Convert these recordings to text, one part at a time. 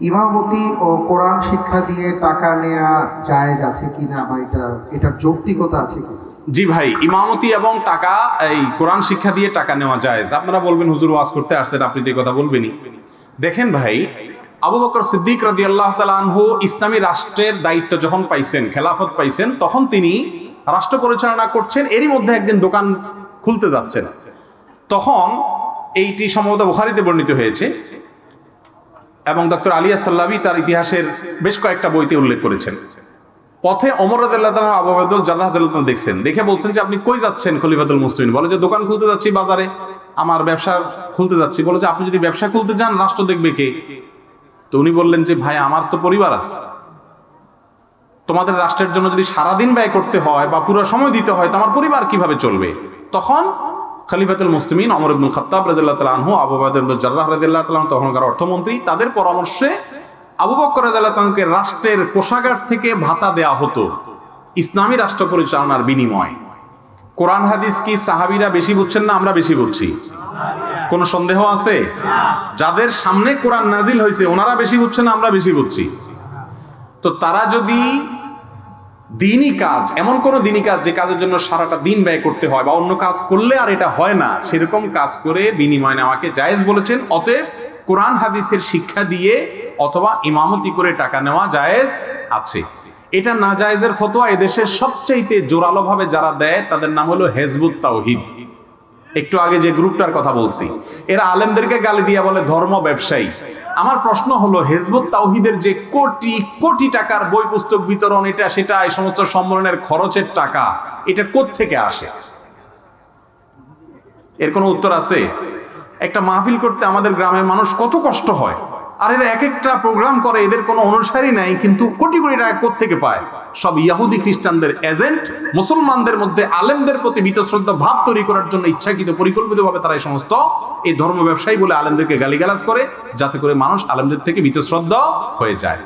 ইমামতি ও কোরআন শিক্ষা দিয়ে টাকা নেওয়া জায়েজ আছে কিনা বা এটা, এটার যৌক্তিকতা আছে কিনা? জি ভাই, ইমামতি এবং টাকা, এই কোরআন শিক্ষা দিয়ে টাকা নেওয়া যায় আপনারা বলবেন, হুজুর, ওয়াজ করতে আসছেন, আপনি তো কথা বলবেনই। দেখেন ভাই, আবু বকর সিদ্দিক রাদি আল্লাহ আনহু ইসলামী রাষ্ট্রের দায়িত্ব যখন পাইছেন, খেলাফত পাইছেন, তখন তিনি রাষ্ট্র পরিচালনা করছেন, এরই মধ্যে একদিন দোকান খুলতে যাচ্ছেন। তখন এইটি সম্ভবত বুখারিতে বর্ণিত হয়েছে এবং ডক্টর আলিয়া সাল্লাবি তার ইতিহাসের বেশ কয়েকটা বইতে উল্লেখ করেছেন। পথে অমর রাদিয়াল্লাহু তাআলা আবু আব্দুল জাল্লাহ দেখছেন। দেখে বলছেন যে, আপনি কই যাচ্ছেন খলিফাতুল মুসলিমিন? বলে যে, দোকান খুলতে যাচ্ছি বাজারে। আমার ব্যবসা খুলতে যাচ্ছি। বলে যে, আপনি যদি ব্যবসা খুলতে যান, রাষ্ট্র দেখবে কে? তো উনি বললেন যে, ভাই, আমার তো পরিবার আছে। তোমাদের রাষ্ট্রের জন্য যদি সারাদিন ব্যয় করতে হয় বা পুরো সময় দিতে হয়, তো আমার পরিবার কীভাবে চলবে? তখন খলিফাতুল মুসলিমিন অমর ইবনুল খাত্তাব রাদিয়াল্লাহু তাআলা আনহু, আবু ইবনুল জাররাহ রাদিয়াল্লাহু তাআলা তখনকার অর্থমন্ত্রী, তাদের পরামর্শে আবু বকর রাদিয়াল্লাহু তাআলাকে রাষ্ট্রের কোষাগার থেকে ভাতা দেয়া হতো। ইসলামী রাষ্ট্র পরিচালনার বিনিময়। কোরআন, হাদিস কি সাহাবিরা বেশি বুঝছেন না আমরা বেশি বুঝছি? কোনো সন্দেহ আছে? যাদের সামনে কোরআন নাজিল হয়েছে, ওনারা বেশি বুঝছেন আমরা বেশি বুঝছি। তো তারা যদি দিনই কাজ, এমন কোন দিনই কাজ যে কাজের জন্য সারাটা দিন ব্যয় করতে হয় বা অন্য কাজ করলে আর এটা হয় না। সেরকম কাজ করে বিনিময় নেওয়াকে জায়েজ বলেছেন, অতএব কোরআন হাদিসের শিক্ষা দিয়ে অথবা ইমামতি করে টাকা নেওয়া জায়েজ আছে। এটা না জায়েজের ফতোয়া এদেশের সবচাইতে জোরালোভাবে যারা দেয়, তাদের নাম হলো হেজবুত তাওহিদ। একটু আগে যে গ্রুপটার কথা বলছি, এরা আলেমদেরকে গালি দিয়া বলে ধর্ম ব্যবসায়ী। আমার প্রশ্ন হলো, হেজবুত তাওহিদের যে কোটি কোটি টাকার বই পুস্তক বিতরণ, এটা, সেটা, এই সমস্ত সম্মেলনের খরচের টাকা, এটা থেকে আসে? এর কোনো উত্তর আছে? একটা মাহফিল করতে আমাদের গ্রামের মানুষ কত কষ্ট হয়? আর এরা এক একটা প্রোগ্রাম করে, এদের কোনো অনুসারী নাই, কিন্তু কোটি কোটি টাকা থেকে পায়? সব ইয়াহুদি খ্রিস্টানদের এজেন্ট মুসলমানদের মধ্যে আলেমদের প্রতি শ্রদ্ধা ভাব তৈরি করার জন্য ইচ্ছাকৃত পরিকল্পিতভাবে তারা এই সমস্ত, এই ধর্ম ব্যবসায়ী বলে আলেমদেরকে গালিগালাজ করে, যাতে করে মানুষ আলেমদের থেকে শ্রদ্ধা হয়ে যায়।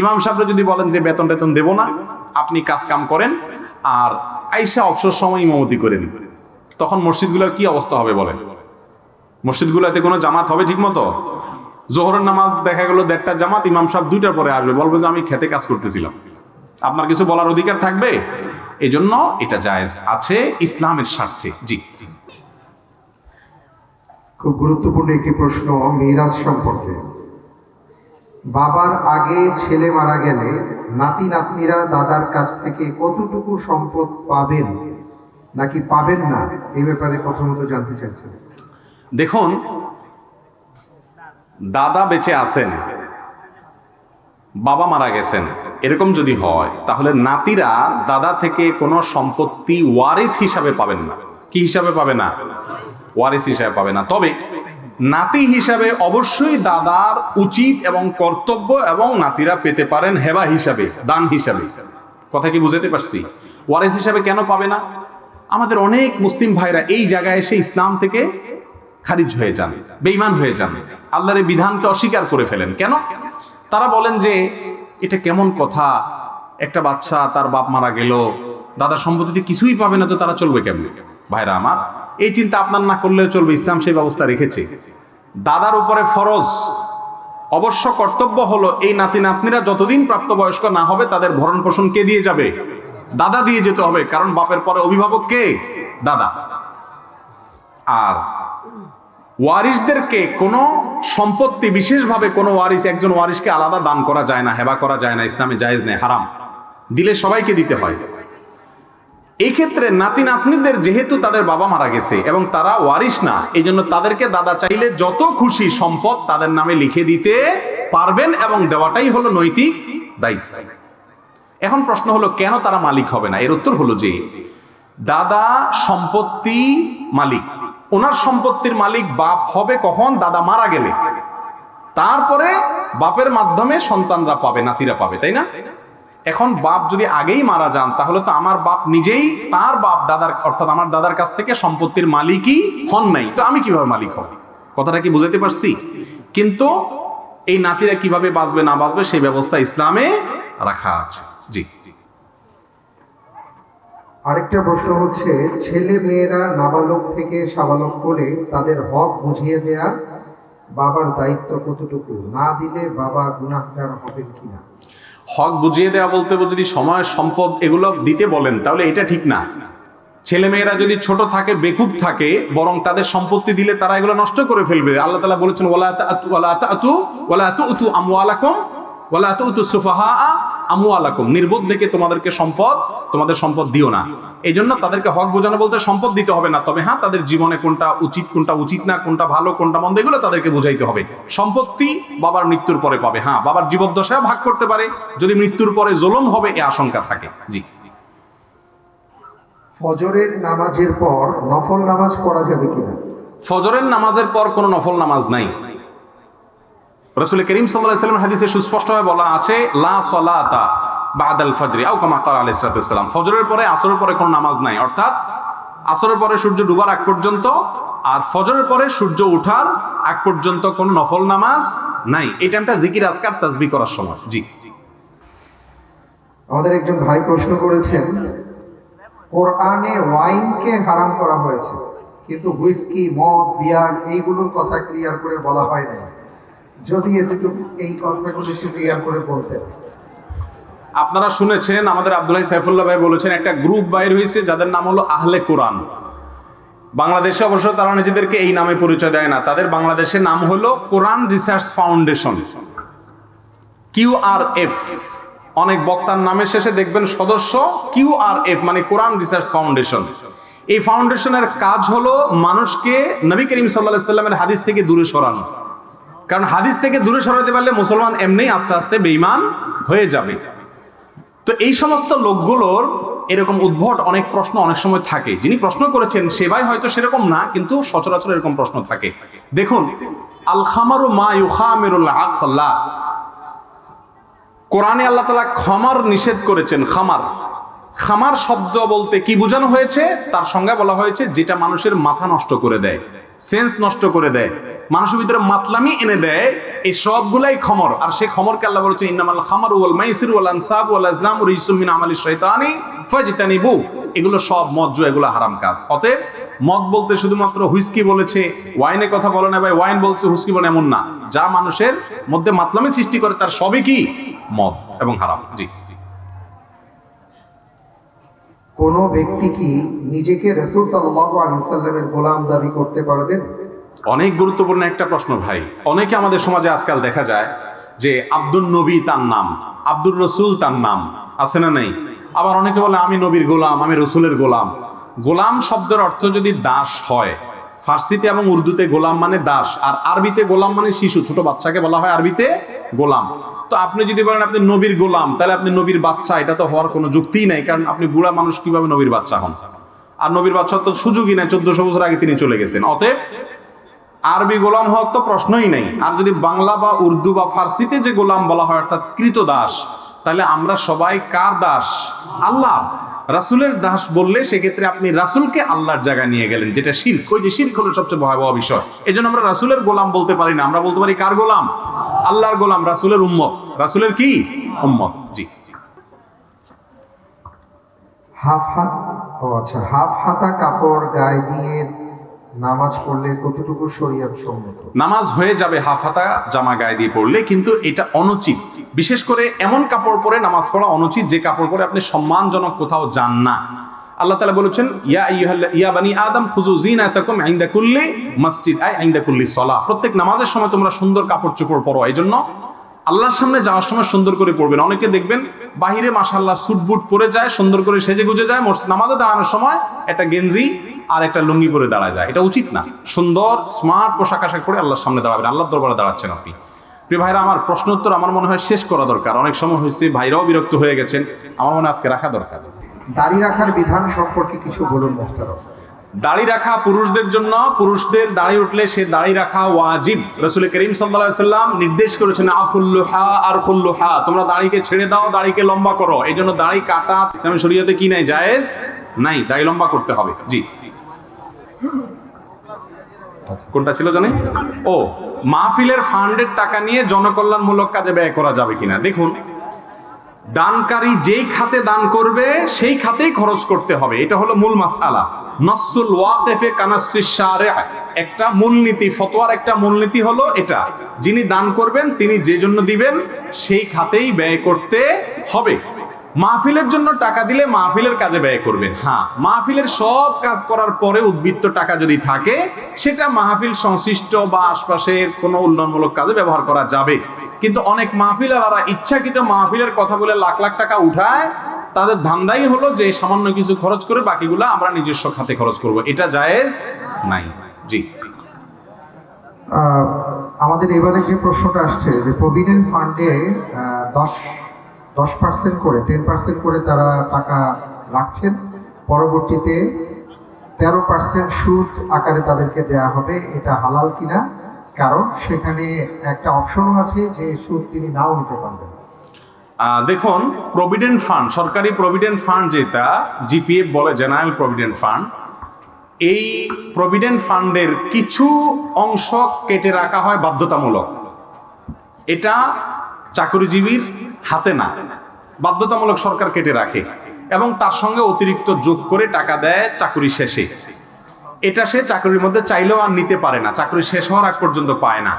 ইমাম সাহেবরা যদি বলেন যে বেতন টেতন দেব না, আপনি কাজ কাম করেন আর আইসা অবসর সময় ইমামতি করেন, তখন মসজিদগুলোর কি অবস্থা হবে বলেন? মসজিদগুলোতে কোনো জামাত হবে ঠিক মতো জোহরের নামাজ দেখা গেল দেড়টা জামাত ইমাম সাহেব দুইটার পরে আসবে বলবে যে আমি খেতে কাজ করতেছিলাম। আপনার কিছু বলার অধিকার থাকবে? এই জন্য এটা জায়েজ আছে ইসলামের স্বার্থে। জি। খুব গুরুত্বপূর্ণ একটি প্রশ্ন মিরাজ সম্পর্কে। বাবার আগে ছেলে মারা গেলে নাতি নাতনিরা দাদার কাছ থেকে কতটুকু সম্পদ পাবেন নাকি পাবেন না এই ব্যাপারে প্রথমত জানতে চাইছেন। দেখুন দাদা বেঁচে আছেন, বাবা মারা গেছেন, এরকম যদি হয়, তাহলে নাতিরা দাদা থেকে কোনো সম্পত্তি ওয়ারিস হিসাবে পাবেন না। কি হিসাবে পাবে না? ওয়ারিস হিসাবে পাবে না। তবে নাতি হিসাবে অবশ্যই দাদার উচিত এবং কর্তব্য এবং নাতিরা পেতে পারেন হেবা হিসাবে, দান হিসাবে। কথা কি বুঝাতে পারছি? ওয়ারিস হিসাবে কেন পাবে না? আমাদের অনেক মুসলিম ভাইরা এই জায়গায় এসে ইসলাম থেকে খারিজ হয়ে যান বেইমান হয়ে যান। আল্লাহর এই বিধানকে অস্বীকার করে ফেলেন। কেন? তারা বলেন যে, এটা কেমন কথা? একটা বাচ্চা, তার বাপ মারা গেল, দাদা সম্পত্তিতে কিছুই পাবে না, তো তারা চলবে কেমন? ভাইরা আমার, এই চিন্তা আপনার না করলেও চলবে, ইসলাম সেই ব্যবস্থা রেখেছে। দাদার উপরে ফরজ, অবশ্য কর্তব্য হলো, এই নাতি নাতনিরা যতদিন প্রাপ্তবয়স্ক না হবে, তাদের ভরণ পোষণ কে দিয়ে যাবে? দাদা দিয়ে যেতে হবে, কারণ বাপের পরে অভিভাবক কে? দাদা। আর ওয়ারিসদেরকে কোনো সম্পত্তি, বিশেষভাবে কোনো ওয়ারিস একজন ওয়ারিসকে আলাদা দান করা যায় না, হেবা করা যায় না, ইসলামে জায়েজ নেই, হারাম। দিলে সবাইকে দিতে হয়। এই ক্ষেত্রে নাতি নাতনিদের যেহেতু তাদের বাবা মারা গেছে এবং তারা ওয়ারিস না এই জন্য তাদেরকে দাদা চাইলে যত খুশি সম্পদ তাদের নামে লিখে দিতে পারবেন এবং দেওয়াটাই হলো নৈতিক দায়িত্ব। এখন প্রশ্ন হলো, কেন তারা মালিক হবে না? এর উত্তর হলো যে, দাদা সম্পত্তি মালিক। ওনার সম্পত্তির মালিক বাপ হবে কখন? দাদা মারা গেলে। তারপরে বাপের মাধ্যমে সন্তানরা পাবে, নাতিরা পাবে, তাই না? এখন বাপ যদি আগেই মারা যান, তাহলে তো আমার বাপ নিজেই তার বাপ দাদার, অর্থাৎ আমার দাদার কাছ থেকে সম্পত্তির মালিকই হন নাই। তো আমি কীভাবে মালিক হব? কথাটা কি বুঝাতে পারছি? কিন্তু এই নাতিরা কীভাবে বাঁচবে, না বাঁচবে, সেই ব্যবস্থা ইসলামে রাখা আছে। জি। আরেকটা প্রশ্ন হচ্ছে, ছেলে মেয়েরা নাবালক থেকে সাবালক করে তাদের হক বুঝিয়ে দেয়া বাবার দায়িত্ব কতটুকু? না দিলে বাবা গুণাহগার হবেন কিনা? হক বুঝিয়ে দেওয়া বলতে যদি সময় সম্পদ এগুলো দিতে বলেন, তাহলে এটা ঠিক না। ছেলেমেয়েরা যদি ছোট থাকে, বেকুব থাকে, বরং তাদের সম্পত্তি দিলে তারা এগুলো নষ্ট করে ফেলবে। আল্লাহ তালা বলেছেন ওলা তাতু ওলা তাতু ওলা তুতু আমওয়ালাকুম ওলা তুতু সুফাহা আমওয়ালাকুম নির্বোধ দেখে তোমাদেরকে সম্পদ তোমাদের সম্পদ দিও না। এই জন্য তাদেরকে হক বোঝানো বলতে সম্পদ দিতে হবে না। তবে হ্যাঁ তাদের জীবনে কোনটা উচিত কোনটা উচিত না কোনটা ভালো কোনটা মন্দ এগুলো তাদেরকে বুঝাইতে হবে। সম্পত্তি বাবার মৃত্যুর পরে পাবে। হ্যাঁ বাবার জীবদ্দশায় ভাগ করতে পারে। যদি মৃত্যুর পরে জুলুম হবে এ আশঙ্কা থাকে। জি। ফজরের নামাজের পর নফল নামাজ পড়া যাবে কিনা? ফজরের নামাজের পর কোনো নফল নামাজ নাই। রসুল করিম সাল্লাম হাদিসে সুস্পষ্টভাবে বলা আছে, লা সলাতা ফজরি আলাইহিস সালাম। ফজরের পরে আসরের পরে কোনো নামাজ নাই, অর্থাৎ আসরের পরে সূর্য ডুবার আগ পর্যন্ত আর ফজরের পরে সূর্য আগ পর্যন্ত নফল নামাজ নাই। এই টাইমটা জিকির, আজকার তাসবি করার সময়। জি। আমাদের একজন ভাই প্রশ্ন করেছেন, কোরআনে ওয়াইনকে হারাম করা হয়েছে, কিন্তু হুইস্কি, মদ, বিয়ার এইগুলোর কথা ক্লিয়ার করে বলা হয় না যদি এটুকু এই কথাগুলো একটু ক্লিয়ার করে বলতেন। আপনারা শুনেছেন, আমাদের আব্দুল্লাহ সাইফুল্লাহ ভাই বলেছেন, একটা গ্রুপ বাইর হয়েছে যাদের নাম হলো আহলে কোরআন। বাংলাদেশে অবশ্য তারা নিজেদেরকে এই নামে পরিচয় দেয় না। তাদের বাংলাদেশের নাম হলো Quran research foundation. Q R F. অনেক বক্তার নামের শেষে দেখবেন সদস্য কিউ আর এফ মানে কোরআন রিসার্চ ফাউন্ডেশন। এই ফাউন্ডেশনের কাজ হলো মানুষকে নবী করিম সাল্লাহ সাল্লামের হাদিস থেকে দূরে সরানো। কারণ হাদিস থেকে দূরে সরাতে পারলে মুসলমান এমনি আস্তে আস্তে বেইমান হয়ে যাবে। তো এই সমস্ত লোকগুলোর এরকম উদ্ভট অনেক প্রশ্ন অনেক সময় থাকে। যিনি প্রশ্ন করেছেন সেবাই হয়তো সেরকম না, কিন্তু সচরাচর এরকম প্রশ্ন থাকে। দেখুন আল খামারু মা ইউখামিরুল আকলা। কোরআনে আল্লাহ তালা খামার নিষেধ করেছেন, খামার। খামার শব্দ বলতে কি বোঝানো হয়েছে? তার সঙ্গে বলা হয়েছে, যেটা মানুষের মাথা নষ্ট করে দেয়, সেন্স নষ্ট করে দেয়। মানুষের ভিতরে মাতলামি এনে দেয়, এই সবগুলাই খমর। আর সেই খমরকে আল্লাহ বলেছে ইন্নামাল খামার ওয়াল মাইসির ওয়াল আনসাব ওয়াল আজলাম ওয়াল ইসুম মিন আমালি শয়তানি ফাজতানিবু। এগুলো সব মদ, জুয়া, এগুলো হারাম কাজ। অতএব মদ বলতে শুধুমাত্র হুইস্কি বলেছে, ওয়াইনের কথা বলে না ভাই, ওয়াইন বলছে, হুইস্কি বলে এমন না। যা মানুষের মধ্যে মাতলামি সৃষ্টি করে, তার সবই কি? মদ এবং হারাম। জি। কোন ব্যক্তি কি নিজেকে রসুল সাল্লাল্লাহু আলাইহি সাল্লামের গোলাম দাবি করতে পারবেন? অনেক গুরুত্বপূর্ণ একটা প্রশ্ন ভাই। অনেকে আমাদের সমাজে আজকাল দেখা যায় যে আব্দুল নবী তার নাম, আব্দুর রসুল তার নাম, আছে না নেই? আবার অনেকে বলে, আমি নবীর গোলাম, আমি রসুলের গোলাম। গোলাম শব্দের অর্থ যদি দাস হয়, ফার্সিতে এবং উর্দুতে গোলাম মানে দাস, আর আরবিতে গোলাম মানে শিশু, ছোট বাচ্চাকে বলা হয় আরবিতে গোলাম। তো আপনি যদি বলেন, আপনি নবীর গোলাম, তাহলে আপনি নবীর বাচ্চা, এটা তো হওয়ার কোনো যুক্তিই নাই, কারণ আপনি বুড়া মানুষ কীভাবে নবীর বাচ্চা হন? আর নবীর বাচ্চার তো সুযোগই নাই, চোদ্দশো বছর আগে তিনি চলে গেছেন। অতএব আরবি গোলাম হওয়ার তো প্রশ্নই নেই। আর যদি বাংলা বা উর্দু বা ফার্সিতে যে গোলাম বলা হয়, অর্থাৎ কৃত দাস, তাহলে আমরা সবাই কার দাস? আল্লাহ। রাসুলের দাস বললে সেক্ষেত্রে আপনি রাসুলকে আল্লাহর জায়গায় নিয়ে গেলেন, যেটা শির্ক। ওই যে শির্ক হলো সবচেয়ে ভয়াবহ বিষয়। এই জন্য আমরা রাসুলের গোলাম বলতে পারি না। আমরা বলতে পারি কার গোলাম? আল্লাহর গোলাম, রাসুলের উম্মত। রাসুলের কি? উম্মত, জি। হাফ হাত, ও আচ্ছা হাফ হাতা কাপড় গায়ে দিয়ে নামাজ পড়লে কতটুকু শরীয়ত সম্মত? নামাজ হয়ে যাবে হাফাতা, জামা গায়ে দিয়ে পড়লে, কিন্তু এটা অনুচিত। বিশেষ করে এমন কাপড় পরে নামাজ পড়া অনুচিত, যে কাপড় পরে আপনি সম্মানজনক কোথাও যান না। আল্লাহ তাআলা বলেছেন, ইয়া ইয়া বানি আদম, খুযু যিনাতাকুম ইনদা কুল্লি মসজিদ, আই ইনদা কুল্লি সালাহ। প্রত্যেক নামাজের সময় তোমরা সুন্দর কাপড় চোপড় পরো এই জন্য আল্লাহর সামনে যাওয়ার সময় সুন্দর করে পড়বেন অনেকে দেখবেন, বাহিরে মাশাআল্লাহ সুট বুট পরে যায়, সুন্দর করে সেজে গুজে যায় নামাজে দাঁড়ানোর সময় একটা গেঞ্জি আর একটা লুঙ্গি পরে দাঁড়ায় যায়। এটা উচিত না। সুন্দর স্মার্ট পোশাক আশাক করে আল্লাহর সামনে দাঁড়াবেন। আল্লাহর দরবারে দাঁড়াচ্ছেন আপনি। প্রিয় ভাইরা আমার প্রশ্ন উত্তর আমার মনে হয় শেষ করা দরকার। অনেক সময় হয়েছে ভাইরাও বিরক্ত হয়ে গেছেন। আমার মনে আজকে রাখা দরকার। দাড়ি রাখার বিধান সম্পর্কে কিছু বলুন দাড়ি রাখা পুরুষদের জন্য পুরুষদের দাড়ি উঠলে সে দাড়ি রাখা ওয়াজিব। রসুল করিম সাল্লাম নির্দেশ করেছেন আফুল্লুহা আর ফুল্লুহা তোমরা দাড়িকে ছেড়ে দাও দাড়িকে লম্বা করো। এই জন্য দাড়ি কাটা ইসলামী শরীয়তে কি নাই? জায়েজ নাই। দাড়ি লম্বা করতে হবে। জি। কোনটা ছিল জানি? ও, মাহফিলের ফান্ডের টাকা নিয়ে জনকল্যাণমূলক কাজে ব্যয় করা যাবে কিনা? দেখুন, দানকারী যেই খাতে দান করবে, সেই খাতেই খরচ করতে হবে। এটা হলো মূল মাসালা নসুল ওয়াকেফে শারিআ একটা মূলনীতি, ফতোয়ার একটা মূলনীতি হলো এটা। যিনি দান করবেন, তিনি যে জন্য দিবেন, সেই খাতেই ব্যয় করতে হবে। মাহফিলের জন্য টাকা দিলে মাহফিলের কাজে ব্যয় করবেন হ্যাঁ। মাহফিলের সব কাজ করার পরে উদ্বৃত্ত টাকা যদি থাকে সেটা মাহফিল সংশ্লিষ্ট বা আশপাশের কোনো উন্নয়নমূলক কাজে ব্যবহার করা যাবে। কিন্তু অনেক মাহফিল আর ইচ্ছাকৃত মাহফিলের কথা বলে লাখ লাখ টাকা উঠায়। তাদের ধান্দাই হলো যে সামান্য কিছু খরচ করে বাকিগুলো আমরা নিজস্ব খাতে খরচ করব। এটা জায়েজ নাই। জি। আমাদের এবারে যে প্রশ্নটা আসছে যে প্রভিডেন্ট ফান্ডে দশ দশ পার্সেন্ট করে টেন পার্সেন্ট করে তারা টাকা রাখছেন। পরবর্তীতে তেরো পার্সেন্ট সুদ আকারে তাদেরকে দেয়া হবে, এটা হালাল কিনা? কারণ সেখানে একটা অপশনও আছে যে সুদ তিনি নাও নিতে পারবেন। দেখুন প্রভিডেন্ট ফান্ড সরকারি প্রভিডেন্ট ফান্ড যেটা জিপিএফ বলে জেনারেল প্রভিডেন্ট ফান্ড এই প্রভিডেন্ট ফান্ডের কিছু অংশ কেটে রাখা হয় বাধ্যতামূলক। এটা চাকরিজীবীর হাতে না, বাধ্যতামূলক সরকার কেটে রাখে এবং তার সঙ্গে অতিরিক্ত যোগ করে টাকা দেয় চাকরি শেষে। এটা সে চাকরির মধ্যে চাইলেও আর নিতে পারে না, চাকরি শেষ হওয়ার আগ পর্যন্ত পায় না।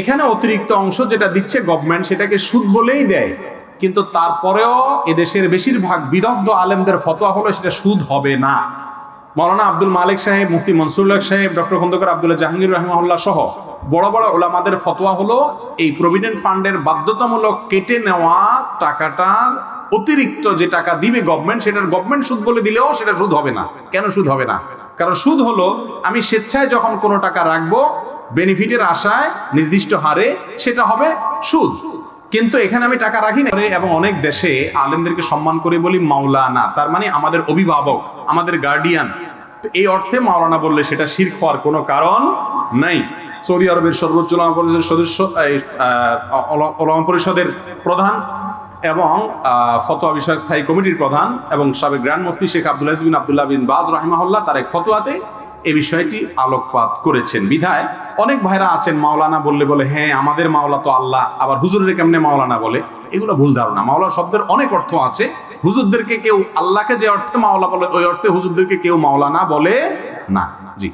এখানে অতিরিক্ত অংশ যেটা দিচ্ছে গভর্নমেন্ট সেটাকে সুদ বলেই দেয়। কিন্তু তারপরেও এদেশের বেশিরভাগ বিদগ্ধ আলেমদের ফতোয়া হলো সেটা সুদ হবে না। মৌলানা আব্দুল মালিক সাহেব, মুফতি মনসুরুল্লাহ সাহেব, ডক্টর খন্দকার আব্দুল্লাহ জাহাঙ্গীর রহমাউল্লাহ সহ বড় বড় ওলামাদের ফতোয়া হলো, এই প্রভিডেন্ট ফান্ডের বাধ্যতামূলক কেটে নেওয়া টাকাটার অতিরিক্ত যে টাকা দিবে গভর্নমেন্ট সেটার গভর্নমেন্ট সুদ বলে দিলেও সেটা সুদ হবে না। কেন সুদ হবে না? কারণ সুদ হলো, আমি স্বেচ্ছায় যখন কোনো টাকা রাখব বেনিফিটের আশায় নির্দিষ্ট হারে সেটা হবে সুদ। কিন্তু এখানে আমি টাকা রাখি না এবং অনেক দেশে আলেমদেরকে সম্মান করে বলি মাওলানা, তার মানে আমাদের অভিভাবক, আমাদের গার্ডিয়ান তো এই অর্থে মাওলানা বললে সেটা শির হওয়ার কোনো কারণ নেই। সৌদি আরবের সর্বোচ্চ ওলামা পরিষদের সদস্য ওলামা পরিষদের প্রধান এবং ফতোয়া বিষয়ক স্থায়ী কমিটির প্রধান এবং সাবেক grand mufti Sheikh Abdul Aziz bin Abdullah bin Baz রাহিমাহুল্লাহ তার এক ফতোয়াতে এই বিষয়টি আলোকপাত করেছেন। বিধায় অনেক ভাইরা আছেন, মাওলানা বললে বলে হ্যাঁ আমাদের মাওলা তো আল্লাহ, আবার হুজুরের কেমনে মাওলানা বলে? এগুলো ভুল ধারণা। মাওলা শব্দের অনেক অর্থ আছে। হুজুরদেরকে কেউ আল্লাহকে যে অর্থে মাওলা বলে, ওই অর্থে হুজুরদেরকে কেউ মাওলানা বলে না। জি।